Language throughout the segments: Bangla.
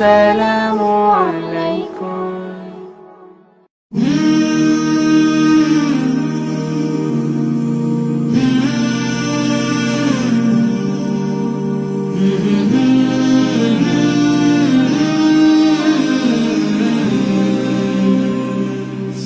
السلام عليكم.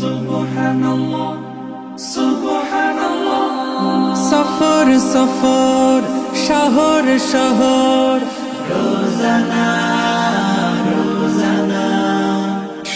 سبحان الله سبحان الله سفر سفر شهر شهر روزانه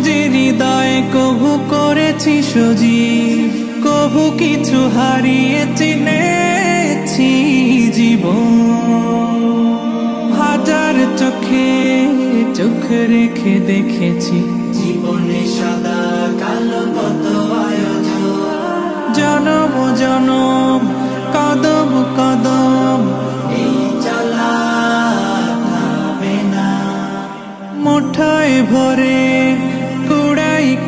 সবুজের হৃদয় কভু করেছি সজীব কভু কিছু হারিয়ে চিনেছি জীবন। হাজার চোখে চোখ রেখে দেখেছি জীবনে সাদা কালো কত আয়োজন। জনম জনম কদম কদম। মুঠায় ভরে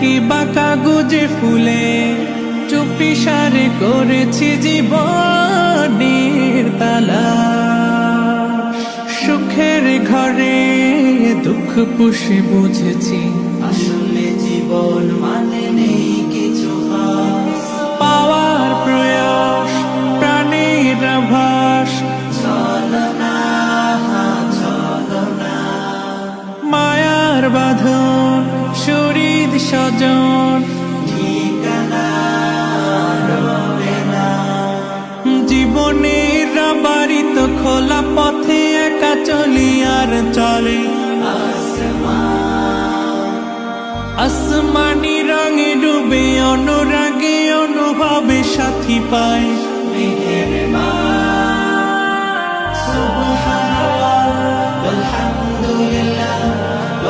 কি বাঁকা গুজে ফুলে চুপি সারে করেছি জীবনের তালা। সুখের ঘরে দুঃখ পুষে বুঝেছি আসলে জীবন বাঁধন, শরীর সজন জীবনের বাড়ি তো খোলা পথে একা চলি আর চলে। আসমানি রঙে ডুবে, অনুরাগে অনুভবে সাথী পায়।